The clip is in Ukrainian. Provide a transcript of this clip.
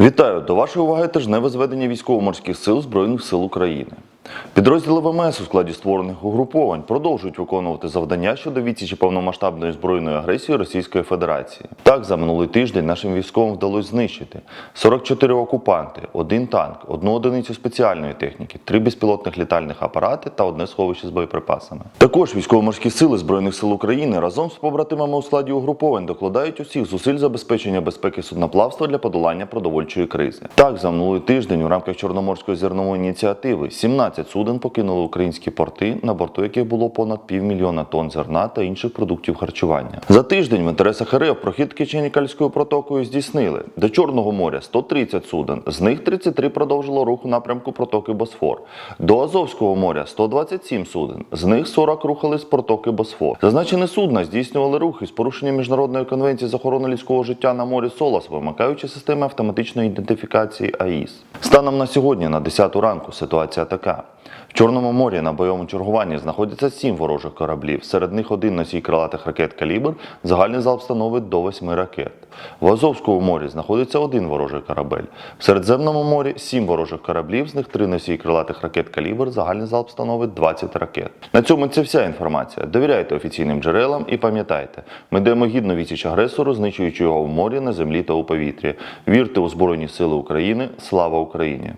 Вітаю! До вашої уваги тижневе зведення військово-морських сил Збройних сил України. Підрозділи ВМС у складі створених угруповань продовжують виконувати завдання щодо відсічі повномасштабної збройної агресії Російської Федерації. Так, за минулий тиждень нашим військовим вдалося знищити 44 окупанти, один танк, одну одиницю спеціальної техніки, три безпілотних літальних апарати та одне сховище з боєприпасами. Також військово-морські сили Збройних сил України разом з побратимами у складі угруповань докладають усіх зусиль забезпечення безпеки судноплавства для подолання продовольчої кризи. Так, за минулий тиждень у рамках Чорноморської зернової ініціативи 17 суден покинули українські порти, на борту яких було понад півмільйона тонн зерна та інших продуктів харчування. За тиждень в інтересах РФ прохід Киченікальською протокою здійснили до Чорного моря 130 суден, з них 33 продовжило рух у напрямку протоки Босфор. До Азовського моря 127 суден, з них 40 рухались з протоки Босфор. Зазначені судна здійснювали рухи з порушенням міжнародної конвенції з охорони людського життя на морі Солос, вимикаючи системи автоматичної ідентифікації АІС. Станом на сьогодні, на 10 ранку, ситуація така. В Чорному морі на бойовому чергуванні знаходяться сім ворожих кораблів. Серед них один носій крилатих ракет калібр. Загальний залп становить до восьми ракет. В Азовському морі знаходиться один ворожий корабель. В Середземному морі сім ворожих кораблів, з них три носії крилатих ракет калібр. Загальний залп становить 20 ракет. На цьому це вся інформація. Довіряйте офіційним джерелам і пам'ятайте, ми даємо гідну відсіч агресору, знищуючи його в морі, на землі та у повітрі. Вірте у Збройні Сили України. Слава Україні!